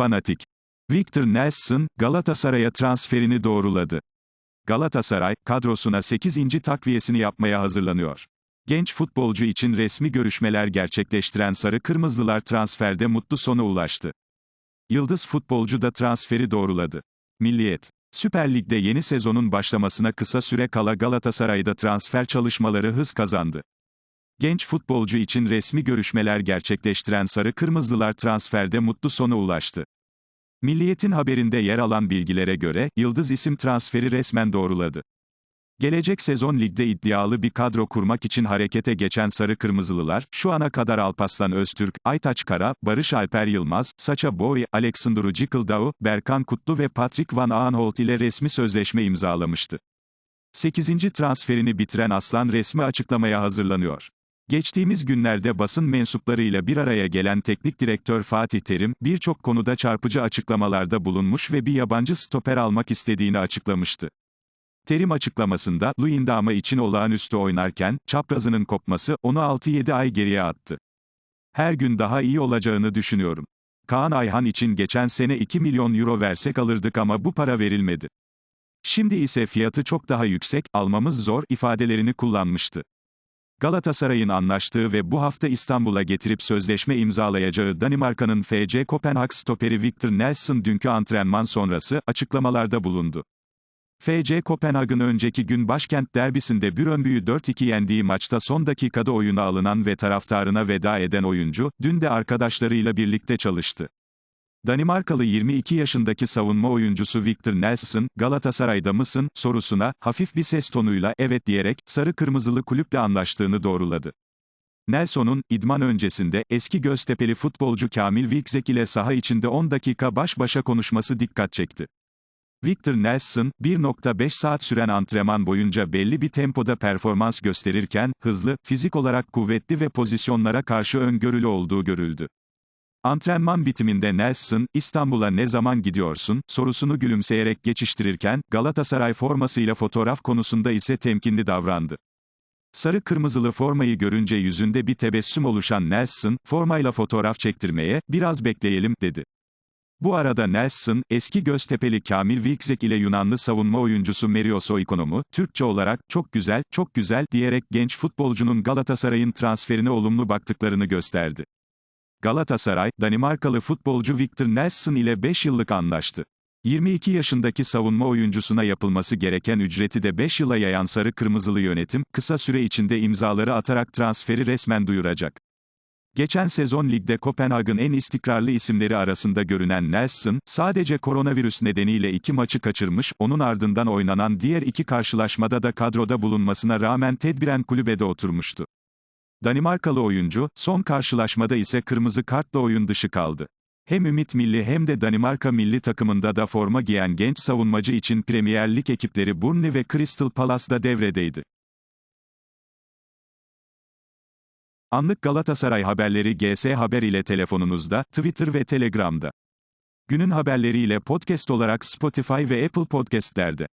Fanatik. Victor Nelson, Galatasaray'a transferini doğruladı. Galatasaray, kadrosuna 8. takviyesini yapmaya hazırlanıyor. Genç futbolcu için resmi görüşmeler gerçekleştiren Sarı Kırmızılar transferde mutlu sona ulaştı. Yıldız futbolcu da transferi doğruladı. Milliyet. Süper Lig'de yeni sezonun başlamasına kısa süre kala Galatasaray'da transfer çalışmaları hız kazandı. Genç futbolcu için resmi görüşmeler gerçekleştiren Sarı Kırmızılar transferde mutlu sona ulaştı. Milliyet'in haberinde yer alan bilgilere göre, Yıldız isim transferi resmen doğruladı. Gelecek sezon ligde iddialı bir kadro kurmak için harekete geçen Sarı Kırmızılılar, şu ana kadar Alpaslan Öztürk, Aytaç Kara, Barış Alper Yılmaz, Saça Boy, Alexandru Cikıldao, Berkan Kutlu ve Patrick Van Aanholt ile resmi sözleşme imzalamıştı. 8. transferini bitiren Aslan resmi açıklamaya hazırlanıyor. Geçtiğimiz günlerde basın mensuplarıyla bir araya gelen teknik direktör Fatih Terim, birçok konuda çarpıcı açıklamalarda bulunmuş ve bir yabancı stoper almak istediğini açıklamıştı. Terim açıklamasında, Luyendama için olağanüstü oynarken, çaprazının kopması, onu 6-7 ay geriye attı. Her gün daha iyi olacağını düşünüyorum. Kaan Ayhan için geçen sene 2 milyon euro versek alırdık ama bu para verilmedi. Şimdi ise fiyatı çok daha yüksek, almamız zor ifadelerini kullanmıştı. Galatasaray'ın anlaştığı ve bu hafta İstanbul'a getirip sözleşme imzalayacağı Danimarka'nın FC Kopenhag stoperi Victor Nelson dünkü antrenman sonrası açıklamalarda bulundu. FC Kopenhag'ın önceki gün başkent derbisinde Brøndby'yi 4-2 yendiği maçta son dakikada oyuna alınan ve taraftarına veda eden oyuncu, dün de arkadaşlarıyla birlikte çalıştı. Danimarkalı 22 yaşındaki savunma oyuncusu Victor Nelson, Galatasaray'da mısın, sorusuna, hafif bir ses tonuyla, evet diyerek, sarı kırmızılı kulüple anlaştığını doğruladı. Nelson'un, idman öncesinde, eski Göztepe'li futbolcu Kamil Vikzek ile saha içinde 10 dakika baş başa konuşması dikkat çekti. Victor Nelson, 1.5 saat süren antrenman boyunca belli bir tempoda performans gösterirken, hızlı, fizik olarak kuvvetli ve pozisyonlara karşı öngörülü olduğu görüldü. Antrenman bitiminde Nelson, İstanbul'a ne zaman gidiyorsun, sorusunu gülümseyerek geçiştirirken, Galatasaray formasıyla fotoğraf konusunda ise temkinli davrandı. Sarı kırmızılı formayı görünce yüzünde bir tebessüm oluşan Nelson, formayla fotoğraf çektirmeye, biraz bekleyelim, dedi. Bu arada Nelson, eski Göztepe'li Kamil Vikzek ile Yunanlı savunma oyuncusu Merios Oikonom'u, Türkçe olarak, çok güzel, çok güzel, diyerek genç futbolcunun Galatasaray'ın transferine olumlu baktıklarını gösterdi. Galatasaray, Danimarkalı futbolcu Victor Nelson ile 5 yıllık anlaştı. 22 yaşındaki savunma oyuncusuna yapılması gereken ücreti de 5 yıla yayan sarı kırmızılı yönetim, kısa süre içinde imzaları atarak transferi resmen duyuracak. Geçen sezon ligde Kopenhag'ın en istikrarlı isimleri arasında görünen Nelson, sadece koronavirüs nedeniyle iki maçı kaçırmış, onun ardından oynanan diğer iki karşılaşmada da kadroda bulunmasına rağmen tedbiren kulübede oturmuştu. Danimarkalı oyuncu, son karşılaşmada ise kırmızı kartla oyun dışı kaldı. Hem Ümit Milli hem de Danimarka milli takımında da forma giyen genç savunmacı için Premier Lig ekipleri Burnley ve Crystal Palace'da devredeydi. Anlık Galatasaray haberleri GS Haber ile telefonunuzda, Twitter ve Telegram'da. Günün haberleriyle podcast olarak Spotify ve Apple Podcast'lerde.